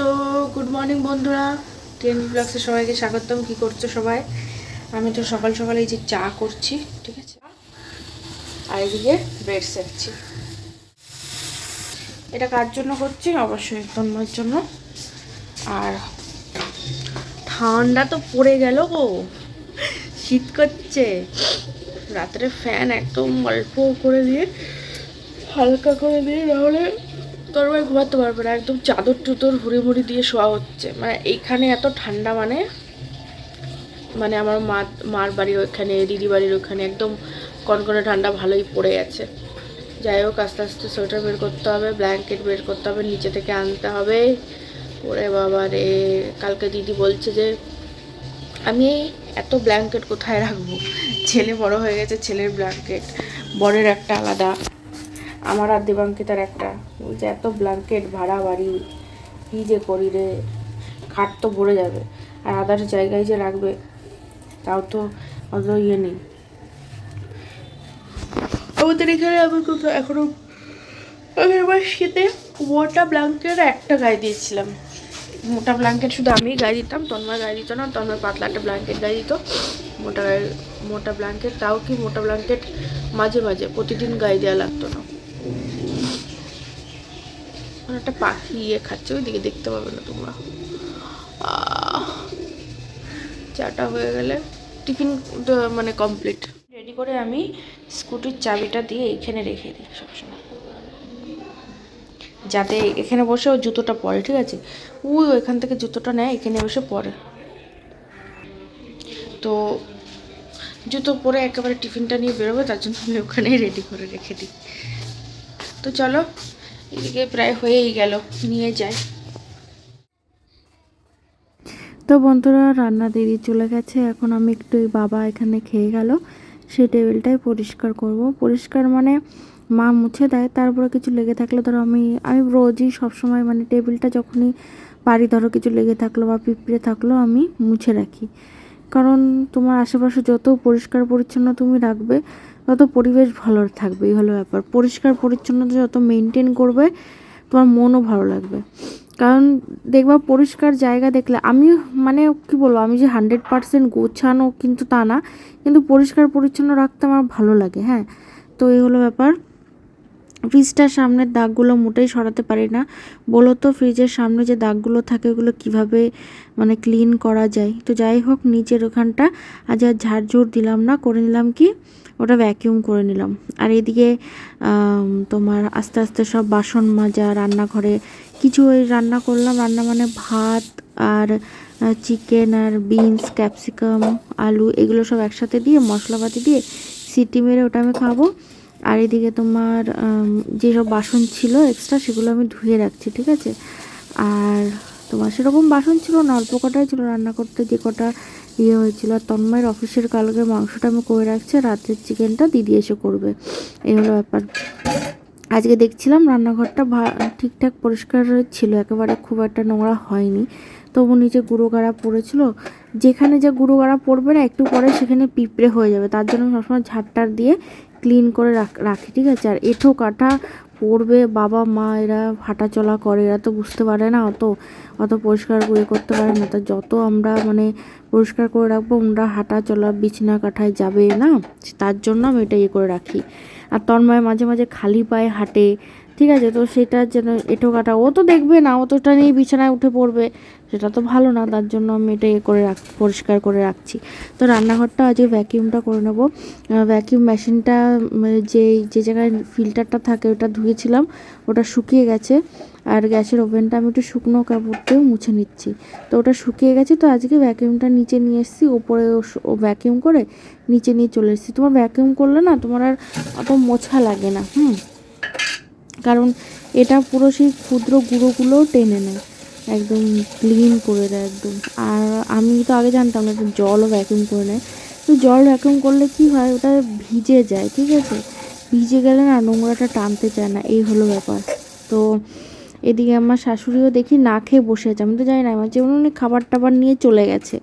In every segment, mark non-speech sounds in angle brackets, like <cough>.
তো good morning বন্ধুরা। Ten ব্লগসে সবাইকে স্বাগতম। কি করছ সবাই? আমি তো সকাল সকাল এই যে চা করছি, ঠিক আছে? আর এদিকে ব্রেড সেকছি এটা কার জন্য করছি? অবশ্যই তন্ময়ের জন্য। আর ঠান্ডা তো পড়ে গেল গো। শীত করছে। রাত্রে ফ্যান একদম অল্প করে দিয়ে, হালকা করে দিয়ে নাহলে তোর ভাই ঘুমাতে পারবে না, একদম চাদর টুদর হুড়ি দিয়ে শোয়া হচ্ছে। মানে এইখানে এত ঠান্ডা মানে মানে আমার মা, মার বাড়ির ওইখানে, দিদি বাড়ির ওইখানে একদম কনকনে ঠান্ডা ভালোই পড়ে গেছে। যাই হোক, আস্তে আস্তে সোয়েটার বের করতে হবে, ব্ল্যাঙ্কেট বের করতে হবে, নিচে থেকে আনতে হবে। ওরে বাবা রে, কালকে দিদি বলছে যে, আমি এত ব্ল্যাঙ্কেট কোথায় রাখব? ছেলে বড় হয়ে গেছে, ছেলের ব্ল্যাঙ্কেট। বরের একটা আলাদা আমার আর দেবাঙ্কিতার একটা। বলছে এত ব্ল্যাঙ্কেট ভাড়া বাড়ি, কী যে করি রে? খাট তো ভরে যাবে। আর আদার জায়গায় যে রাখবে, তাও তো অত ইয়ে নেই। আমাদের এখানে আমি কোথাও এখনও আমি এবার শীতে মোটা ব্ল্যাঙ্কেট একটা গায়ে দিয়েছিলাম। মোটা ব্ল্যাঙ্কেট শুধু আমিই গায়ে দিতাম, তন্ময় গায়ে দিত না, তন্ময় পাতলা একটা ব্ল্যাঙ্কেট গায়ে দিত। মোটা মোটা ব্ল্যাঙ্কেট তাও কি মোটা ব্ল্যাঙ্কেট মাঝে মাঝে, প্রতিদিন গায়ে দেওয়া লাগতো না। একটা পাখি ইয়ে খাচ্ছে, ওইদিকে দেখতে পাবে না তোমরা। চাটা হয়ে গেলে টিফিন মানে কমপ্লিট। রেডি করে আমি স্কুটির চাবিটা দিয়ে এখানে রেখে দিই সবসময়। যাতে এখানে বসে ও জুতোটা পরে, ঠিক আছে? ওই ওইখান থেকে জুতোটা নেয়, এখানে বসে পরে। তো জুতো পরে একেবারে টিফিনটা নিয়ে বেরোবে, তার জন্য আমি ওখানেই রেডি করে রেখে দিই। তো চলো, এদিকে প্রায় হয়েই গেল, নিয়ে যাই। তো বন্ধুরা, রান্না দেরি চলে গেছে, এখন আমি একটু বাবা এখানে খেয়ে গেল, সেই টেবিলটাই পরিষ্কার করব। পরিষ্কার মানে মা মুছে দেয়, তারপরে কিছু লেগে থাকলে ধরো আমি আমি রোজই সবসময় মানে টেবিলটা যখনই বাড়ি ধরো কিছু লেগে থাকল বা পিঁপড়ে থাকল আমি মুছে রাখি। কারণ তোমার আশেপাশে যত পরিষ্কার পরিচ্ছন্ন তুমি রাখবে তত পরিবেশ ভালো থাকবে, এই হলো ব্যাপার। পরিষ্কার পরিচ্ছন্নতা যত মেনটেন করবে, তোমার মনও ভালো লাগবে। কারণ দেখবা পরিষ্কার জায়গা দেখলে, আমি মানে কি বলব, আমি যে হান্ড্রেড পার্সেন্ট গোছানো কিন্তু তা না, কিন্তু পরিষ্কার পরিচ্ছন্ন রাখতে আমার ভালো লাগে হ্যাঁ? তো এই হলো ব্যাপার। ফ্রিজটার সামনের দাগগুলো মোটেই সরাতে পারি না। বলো তো ফ্রিজের সামনে যে দাগগুলো থাকে ওগুলো কীভাবে মানে ক্লিন করা যায়? তো যাই হোক, নিচের ওখানটা আজ আর ঝাড়ঝুড় দিলাম না, করে নিলাম কি? ওটা ভ্যাকিউম করে নিলাম। আর এদিকে তোমার আস্তে আস্তে সব বাসন মাজা, রান্নাঘরে কিছু ওই রান্না করলাম। রান্না মানে ভাত আর চিকেন আর বিনস ক্যাপসিকাম আলু এগুলো সব একসাথে দিয়ে, মশলাপাতি দিয়ে সিটি মেরে ওটা আমি খাব। আর এদিকে তোমার যেসব বাসন ছিল এক্সট্রা সেগুলো আমি ধুয়ে রাখছি, ঠিক আছে? আর তোমার সেরকম বাসন ছিল না, অল্প কটাই ছিল রান্না করতে। যে কটা ইয়ে হয়েছিল, আর তন্ময়ের অফিসের কালকে মাংসটা আমি করে রাখছি রাতের চিকেনটা দিদি এসে করবে। এই হলো ব্যাপার। আজকে দেখছিলাম রান্নাঘরটা ঠিকঠাক পরিষ্কার ছিল, একেবারে খুব একটা নোংরা হয়নি। তবু নিচে গুঁড়ো গাড়া পড়েছিল। যেখানে যে গুঁড়ো গাড়া পড়বে না, একটু পরে সেখানে পিঁপড়ে হয়ে যাবে। তার জন্য সবসময় ঝাড়টার দিয়ে ক্লিন করে রাখ- ঠিক আছে? আর এঁঠো কাঠা পড়বে বাবা, মা, এরা হাঁটা চলা করে, এরা তো বুঝতে পারে না অত অত পরিষ্কার করে করতে পারে না। তা যত আমরা মানে পরিষ্কার করে রাখব ওরা হাঁটা চলা বিছনা কাঠায় যাবে না? তার জন্য আমি এটা ইয়ে করে রাখি। আর তন্ময় মাঝে মাঝে খালি পায়ে হাঁটে ঠিক আছে, তো সেটা যেন এঁটো কাটা। ও তো দেখবে না, ও তো ওটা নিয়ে বিছানায় উঠে পড়বে। সেটা তো ভালো না, তার জন্য আমি এটা ইয়ে করে রাখ, পরিষ্কার করে রাখছি। তো রান্নাঘরটা আজকে ভ্যাকিউমটা করে নেব। ভ্যাকিউম মেশিনটা যে যে জায়গায় ফিল্টারটা থাকে, ওটা ধুয়েছিলাম, ওটা শুকিয়ে গেছে। আর গ্যাসের ওভেনটা আমি একটু শুকনো কাপড় মুছে নিচ্ছি। তো ওটা শুকিয়ে গেছে, তো আজকে ভ্যাকিউমটা নিচে নিয়ে এসেছি, ওপরে ও ভ্যাকিউম করে নিচে নিয়ে চলে এসেছি। তোমার ভ্যাকিউম করলে না, তোমার আর অত মোছা লাগে না, হুম? কারণ এটা পুরো সেই ক্ষুদ্র গুঁড়োগুলোও টেনে নেয়। একদম ক্লিন করে দেয় একদম। আর আমি তো আগে জানতাম না যে জলও ভ্যাকিউম করে নেয়। তো জল ভ্যাকিউম করলে কি হয়? ওটা ভিজে যায় ঠিক আছে? ভিজে গেলে না নোংরাটা টানতে চায় না এই হলো ব্যাপার। তো এদিকে আমার শাশুড়িও দেখি না খেয়ে বসে আছে। আমি তো জানি না আমার যেমন উনি খাবার টাবার নিয়ে চলে গেছে।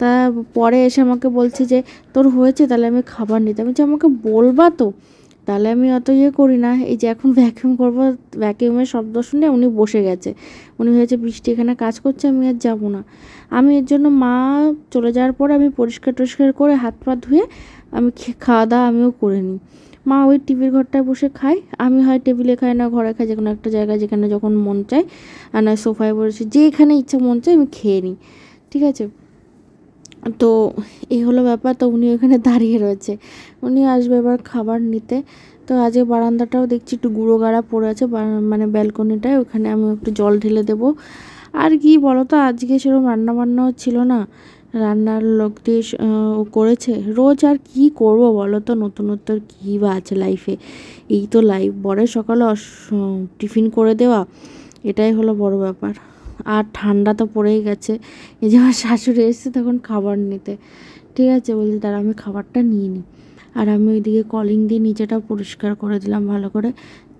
তা পরে এসে আমাকে বলছে যে তোর হয়েছে? তাহলে আমি খাবার নিতে। আমি বলছি, আমাকে বলবা তো। তাহলে আমি অত ইয়ে করি না। এই যে এখন ভ্যাকিউম করব ভ্যাকিউমের শব্দ শুনে উনি বসে গেছে। উনি হয়েছে, বৃষ্টি এখানে কাজ করছে, আমি আর যাব না। আমি এর জন্য মা চলে যাওয়ার পরে আমি পরিষ্কার টরিষ্কার করে হাত পা ধুয়ে আমি খাওয়া দাওয়া আমিও করে নিই। মা ওই টিভির ঘরটায় বসে খায়। আমি হয় টেবিলে খাই না ঘরে খাই যে কোনো একটা জায়গায় যেখানে যখন মন চায়। আর নয় সোফায় বসে যেখানে ইচ্ছা মন চায় আমি খেয়ে নিই। ঠিক আছে? তো এই হলো ব্যাপার। তো উনি ওখানে <laughs> দাঁড়িয়ে রয়েছে। উনি আসবে এবার খাবার নিতে। তো আজকে বারান্দাটাও দেখছি একটু গুঁড়ো গাড়া পড়ে আছে মানে ব্যালকনিটায়। ওখানে আমি একটু জল ঢেলে দেবো। আর কি বলো তো আজকে সেরকম রান্না বান্নাও ছিল না। রান্নার লোক দিয়ে ও করেছে। রোজ আর কি করব বলো তো নতুনত্ব কী বা আছে লাইফে এই তো লাইফ বরের সকালে টিফিন করে দেওয়া। এটাই হলো বড় ব্যাপার। আর ঠান্ডা তো পড়েই গেছে। এই যে আমার শাশুড়ি এসেছে তখন খাবার নিতে। ঠিক আছে, বলছে তারা আমি খাবারটা নিয়ে নিই আর আমি ওইদিকে কলিং দিয়ে নিচেটা পরিষ্কার করে দিলাম ভালো করে,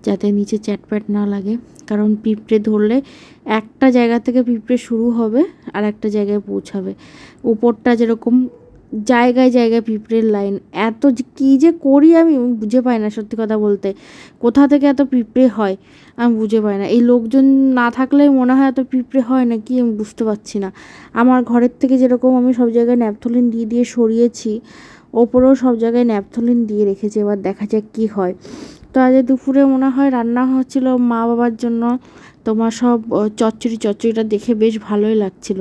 যাতে নিচে চ্যাটপ্যাট না লাগে। কারণ পিঁপড়ে ধরলে একটা জায়গা থেকে পিঁপড়ে শুরু হবে আর একটা জায়গায় পৌঁছাবে। উপরটা যেরকম জায়গায় জায়গায় পিঁপড়ের লাইন এত কী যে করি আমি বুঝে পাই না সত্যি কথা বলতে। কোথা থেকে এত পিঁপড়ে হয়, আমি বুঝে পাই না। এই লোকজন না থাকলে মনে হয় এত পিঁপড়ে হয় না কি আমি বুঝতে পারছি না। আমার ঘরের থেকে যেরকম আমি সব জায়গায় ন্যাপথলিন দিয়ে দিয়ে সরিয়েছি, ওপরেও সব জায়গায় ন্যাপথলিন দিয়ে রেখেছি। এবার দেখা যাক কী হয়। তো আজ দুপুরে মনে হয় রান্না হচ্ছিল মা বাবার জন্য। তোমার সব চচ্চড়ি চচ্চড়িটা দেখে বেশ ভালোই লাগছিল।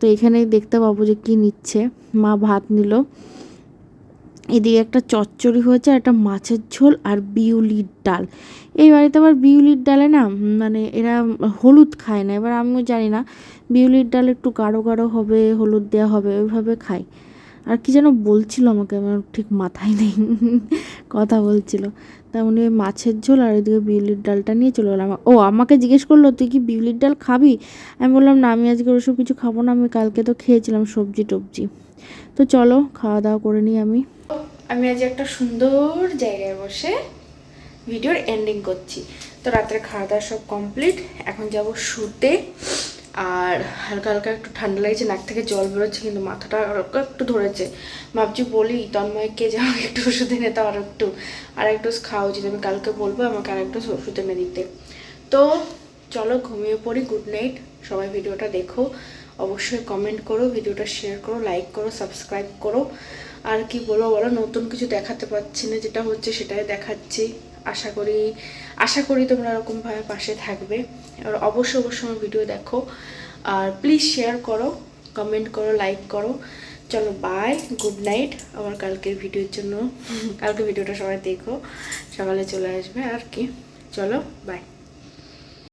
তো এখানেই দেখতে পাবো যে কী নিচ্ছে। মা ভাত নিল। এদিকে একটা চচ্চড়ি হয়েছে একটা মাছের ঝোল আর বিউলির ডাল। এই বাড়িতে আবার বিউলির ডালে না মানে এরা হলুদ খায় না। এবার আমিও জানি না, বিউলির ডাল একটু গাঢ় গাঢ় হবে, হলুদ দেওয়া হবে, ওইভাবে খায়। আর কি যেন বলছিল আমাকে, আমার ঠিক মাথায় নেই। <laughs> কথা বলছিল। তা উনি মাছের ঝোল আর এদিকে বিউলির ডালটা নিয়ে চলে গেলাম ও, আমাকে জিজ্ঞেস করল, তুই কি বিউলির ডাল খাবি? আমি বললাম, না, আমি আজকে ওসব কিছু খাব না, আমি কালকে তো খেয়েছিলাম সবজি টবজি। তো চলো, খাওয়া দাওয়া করে নিই আমি। আমি আজ একটা সুন্দর জায়গায় বসে ভিডিওর এন্ডিং করছি। তো রাত্রে খাওয়া দাওয়া সব কমপ্লিট এখন যাব শুতে। আর হালকা হালকা একটু ঠান্ডা লাগছে, নাক থেকে জল বেরোচ্ছে, কিন্তু মাথাটা হালকা একটু ধরেছে। ভাবছি বলি তন্ময়কে যে আমাকে একটু ওষুধ এনে দাও, আর একটু আর একটু খাওয়া উচিত, আমি কালকে বলব, আমাকে আর একটু ওষুধ এনে দিতে। তো চলো ঘুমিয়ে পড়ি গুড নাইট সবাই ভিডিওটা দেখো। অবশ্যই কমেন্ট করো, ভিডিওটা শেয়ার করো লাইক করো সাবস্ক্রাইব করো। আর কি বলব বলো, নতুন কিছু দেখাতে পারছি না, যেটা হচ্ছে সেটাই দেখাচ্ছি। আশা করি আশা করি তোমরা এরকমভাবে পাশে থাকবে। আর অবশ্যই অবশ্য আমার ভিডিও দেখো। আর প্লিজ শেয়ার করো কমেন্ট করো লাইক করো। চলো বাই গুড নাইট আবার কালকের ভিডিওর জন্য কালকে ভিডিওটা সবাই দেখো। সকালে চলে আসবে আর কি। চলো বাই